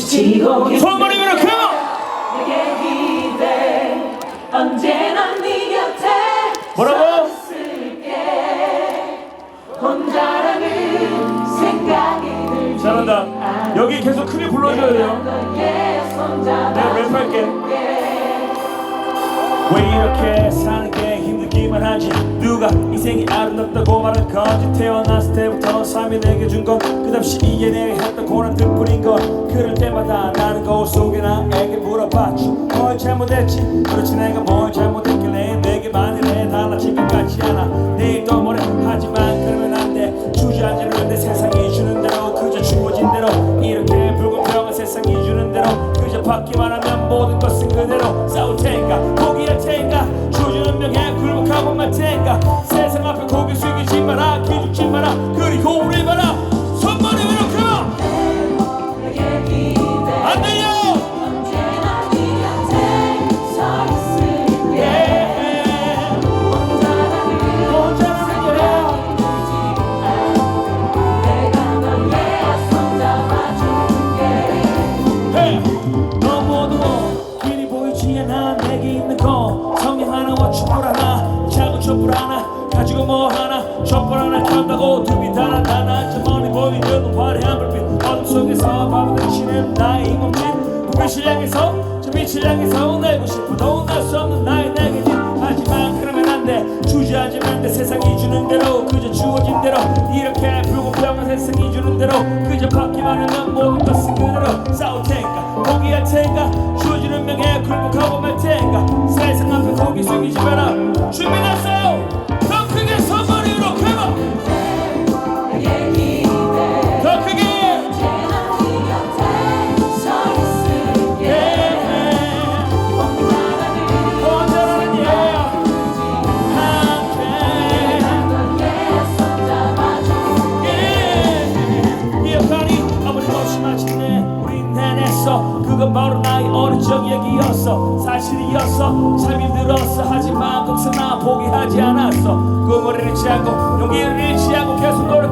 지치고 손머리 위로 그 내게 기대. 언제나 네 곁에 뭐라고? 잘한다. 여기 계속 크게 불러줘야 돼요. 내가 랩할게. 왜 이렇게 사는 게 힘들기만 하지. 누가 인생이 아름답다고 말한 건지? 태어났을 때부터 삶이 내게 준 건 끝없이 이해내야 했던 고난들 뿐인 걸 그럴 때마다 나는 거울 속에 나에게 물어봤지. 뭘 잘못했지? 그렇지 내가 뭘 잘못했길래 내게만 이래 달라질 것 같지 않아. 내일도 모레 하지만 그러면 안돼. 주저앉으면 내 세상이 주는 대로 그저 주어진 대로. 이렇게 불공평한 세상이 주는 대로 그저 받기만 기 가지고 뭐 하나 촛불 하나 켠다고 둠이 달아나나 저 멀리 보이는 화려한 불빛 어둠 속에서 밤을 지는 나의 몸짓 불빛을 향해서 저 빛을 향해서 내고 싶어도 날 수 없는 나의 내게진 하지만 그러면 안돼. 주저앉으면 내 세상이 주는 대로 그저 주어진 대로 이렇게 불공평한 세상이 주는 대로 그저 받기만 하면 모든 것은 그대로 싸울 테니까 포기할 테니까 주어지는 명예 굴복하고 말 테니까 어 바로 나의 어린 적 얘기였어. 사실이었어. 참 힘들었어. 하지만 거기서 포기하지 않았어. 꿈을 잃지 않고 용기를 잃지 않고 계속 노력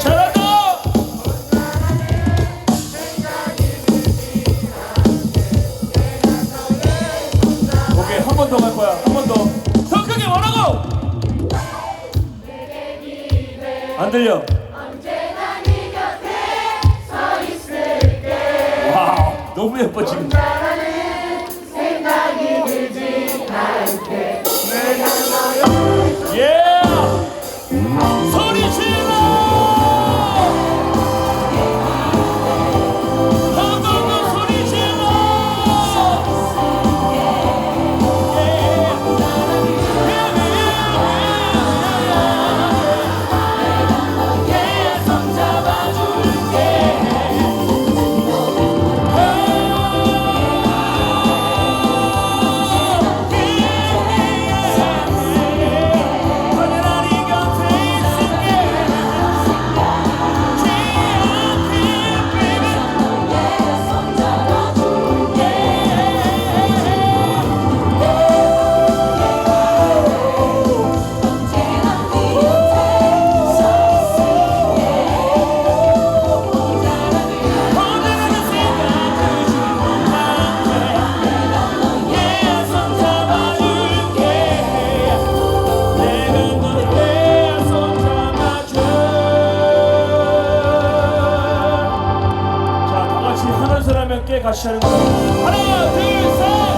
잘한다 오케이 한 번 더 갈 거야. 한 번 더. 더 크게 뭐라고. 안 들려. 언제나 네 곁에 서 있을게 와우 너무 예뻐 지금 같이 하는 거. 하나 둘셋!